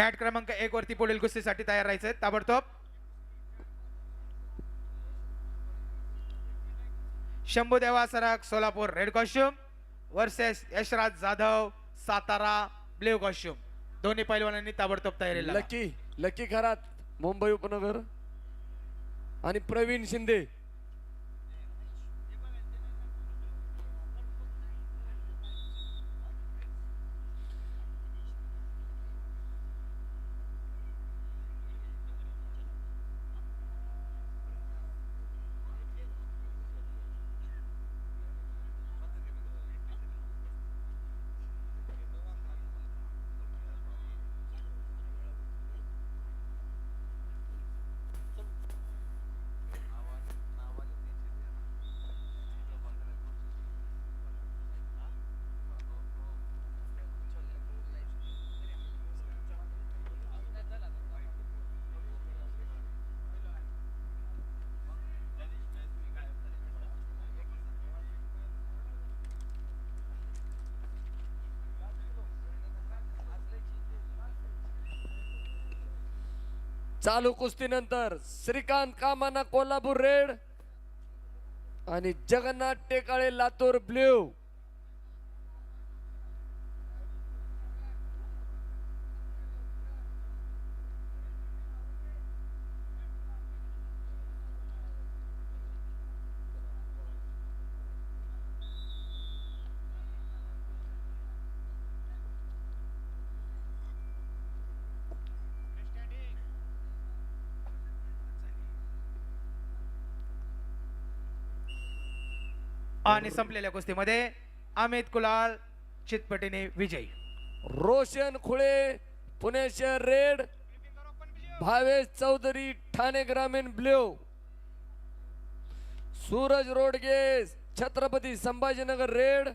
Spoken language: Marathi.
बॅट क्रमांक एक वरती पुढील कुस्तीसाठी तयार राहायचे ताबडतोब. Shambhu Deva Sarag Solapur red costume versus Yashraj Jadhav Satara blue costume दोन्ही पैलवानांनी ताबडतोब तयारी लकी लकी खरात मुंबई उपनगर. आणि प्रवीण शिंदे चालू कुस्तीनंतर श्रीकांत कामाना कोल्हापूर रेड आणि जगन्नाथ टेकाळे लातूर ब्ल्यू. आणि संपलेल्या कुस्तीमध्ये अमित कुलाल चितपटीने विजयी. रोशन खुळे पुणे शहर रेड भावेश चौधरी ठाणे ग्रामीण ब्ल्यू. सूरज रोडगे छत्रपती संभाजीनगर रेड